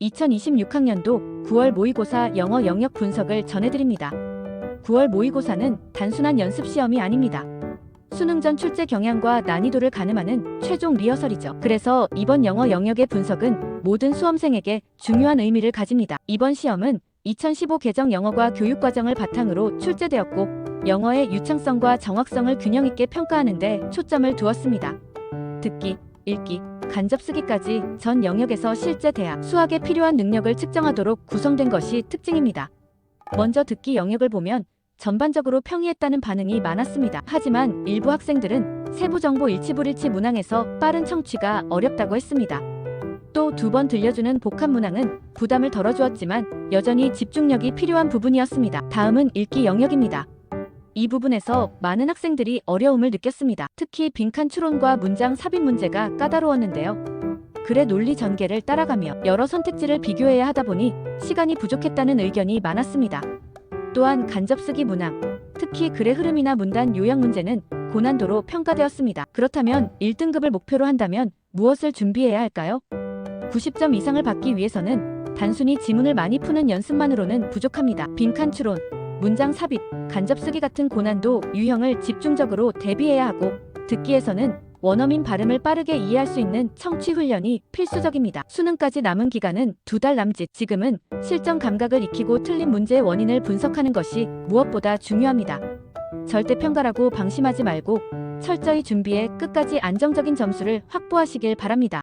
2026학년도 9월 모의고사 영어 영역 분석을 전해드립니다. 9월 모의고사는 단순한 연습 시험이 아닙니다. 수능 전 출제 경향과 난이도를 가늠하는 최종 리허설이죠. 그래서 이번 영어 영역의 분석은 모든 수험생에게 중요한 의미를 가집니다. 이번 시험은 2015 개정 영어과 교육 과정을 바탕으로 출제되었고 영어의 유창성과 정확성을 균형 있게 평가하는 데 초점을 두었습니다. 듣기, 읽기, 간접 쓰기까지 전 영역에서 실제 대학, 수학에 필요한 능력을 측정하도록 구성된 것이 특징입니다. 먼저 듣기 영역을 보면 전반적으로 평이했다는 반응이 많았습니다. 하지만 일부 학생들은 세부 정보 일치 불일치 문항에서 빠른 청취가 어렵다고 했습니다. 또 두 번 들려주는 복합 문항은 부담을 덜어주었지만 여전히 집중력이 필요한 부분이었습니다. 다음은 읽기 영역입니다. 이 부분에서 많은 학생들이 어려움을 느꼈습니다. 특히 빈칸 추론과 문장 삽입 문제가 까다로웠는데요. 글의 논리 전개를 따라가며 여러 선택지를 비교해야 하다 보니 시간이 부족했다는 의견이 많았습니다. 또한 간접쓰기 문항, 특히 글의 흐름이나 문단 요약 문제는 고난도로 평가되었습니다. 그렇다면 1등급을 목표로 한다면 무엇을 준비해야 할까요? 90점 이상을 받기 위해서는 단순히 지문을 많이 푸는 연습만으로는 부족합니다. 빈칸 추론, 문장 삽입, 간접 쓰기 같은 고난도 유형을 집중적으로 대비해야 하고 듣기에서는 원어민 발음을 빠르게 이해할 수 있는 청취 훈련이 필수적입니다. 수능까지 남은 기간은 두 달 남짓. 지금은 실전 감각을 익히고 틀린 문제의 원인을 분석하는 것이 무엇보다 중요합니다. 절대 평가라고 방심하지 말고 철저히 준비해 끝까지 안정적인 점수를 확보하시길 바랍니다.